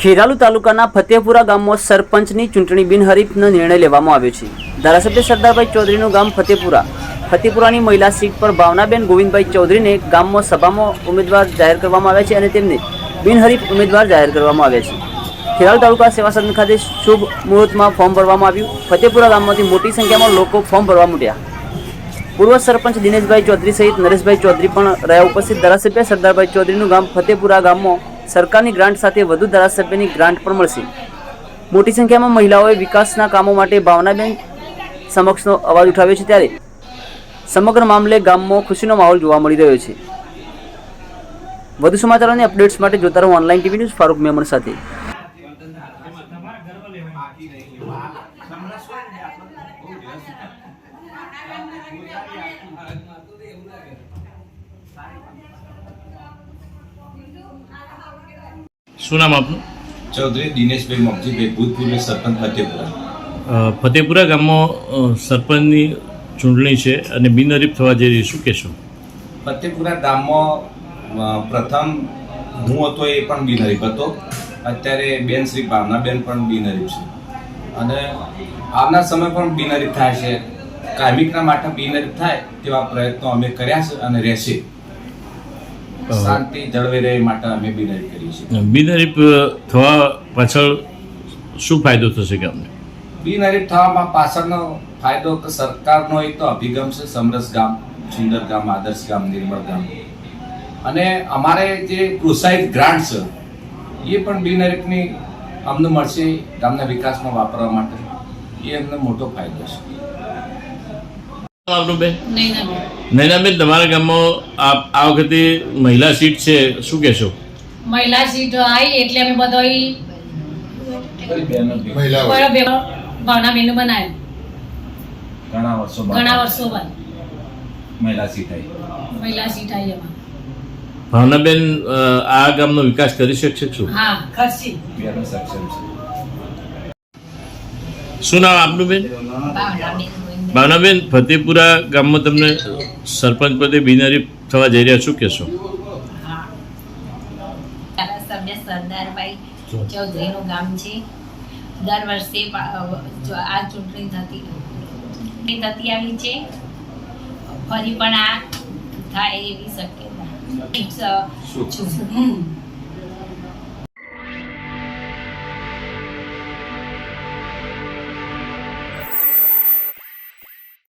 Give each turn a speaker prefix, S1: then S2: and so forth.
S1: ખેરાલુ તાલુકાના ફતેપુરા ગામમાં સરપંચની ચૂંટણી બિનહરીફનો નિર્ણય લેવામાં આવ્યો છે. ધારાસભ્ય સરદારભાઈ ચૌધરીનું ગામ ફતેપુરા ફતેપુરાની મહિલા સીટ પર ભાવનાબેન ગોવિંદભાઈ ચૌધરીને ગામમાં સભામાં ઉમેદવાર જાહેર કરવામાં આવ્યા છે અને તેમને બિનહરીફ ઉમેદવાર જાહેર કરવામાં આવ્યા છે. ખેરાલુ તાલુકા સેવા સદન ખાતે શુભ મુહૂર્તમાં ફોર્મ ભરવામાં આવ્યું. ફતેપુરા ગામમાંથી મોટી સંખ્યામાં લોકો ફોર્મ ભરવા મૂક્યા. પૂર્વ સરપંચ દિનેશભાઈ ચૌધરી સહિત નરેશભાઈ ચૌધરી પણ રહ્યા ઉપસ્થિત. ધારાસભ્ય સરદારભાઈ ચૌધરીનું ગામ ફતેપુરા ગામમાં સરકારની ગ્રાન્ટ સાથે વધુ ધારાસભ્યની ગ્રાન્ટ પણ મળશે. મોટી સંખ્યામાં મહિલાઓએ વિકાસના કામો માટે ભાવનાબેન સમક્ષનો અવાજ ઉઠાવ્યો છે ત્યારે સમગ્ર મામલે ગામમાં ખુશીનો માહોલ જોવા મળી રહ્યો છે. વધુ સમાચારોની અપડેટ્સ માટે જોતા રહો online TV news Farooq Memon સાથે.
S2: શું નામ આપનું?
S3: ચૌધરી દિનેશભાઈ મગજીભાઈ ભૂતપૂર્વ સરપંચ ફતેપુરા.
S2: ફતેપુરા ગામમાં સરપંચની ચૂંટણી છે અને બિનહરીફ થવા જઈ રહી શું કહેશો?
S3: ફતેપુરા ગામમાં પ્રથમ હું હતો એ પણ બિનહરીફ હતો. અત્યારે બેન શ્રી ભાવનાબેન પણ બિનહરીફ છે. અને આવનાર સમય પણ બિનહરીફ થાય છે. કાર્મિકના માટે બિનહરીફ થાય તેવા પ્રયત્નો અમે કર્યા છે અને રહેશે. શાંતિ જળવાઈ રહે માટે અમે બિનહરીફ કરીએ છીએ.
S2: બિનહરીફ થવા પાછળ શું ફાયદો થશે કે અમને?
S3: બિનહરીફ થવામાં પાછળનો ફાયદો સરકારનો એક તો અભિગમ છે સમરસ ગામ સુંદર ગામ આદર્શ ગામ નિર્મળ ગામ. અને અમારે જે પ્રોત્સાહિત ગ્રાન્ટ છે એ પણ બિનહરીફની અમને મળશે ગામના વિકાસમાં વાપરવા માટે. એ અમને મોટો ફાયદો છે.
S2: આપનું બેન? નૈનાબેન. તમારા ગામમાં આ વખતે મહિલા સીટ છે શું કહેશો?
S4: મહિલા સીટ આવી એટલે અમે બધો
S3: મહિલાઓ.
S4: ભાવના બેન બનાવ્યો.
S3: ઘણા વર્ષો
S4: ઘણા વર્ષો બાદ.
S3: મહિલા સીટ આવી
S4: મહિલા સીટ આવી એમાં.
S2: ભાવનાબેન આ ગામનો વિકાસ કરી શકશે શું?
S4: હા ખર્ચી
S3: સક્ષમ છે.
S2: શું નામ આપનું બેન? ભાવનાબેન ફતેપુરા ગામમાં તમને સરપંચ પદે બિનારી થવા જઈ રહ્યા શું? કહેશો
S5: સરદારભાઈ ચૌધરીનું ગામ છે. દર વર્ષે આ ચૂંટણી થતી ચૂંટણી થતી આવી છે. ફરી પણ આ થાય એવી શક્યતા.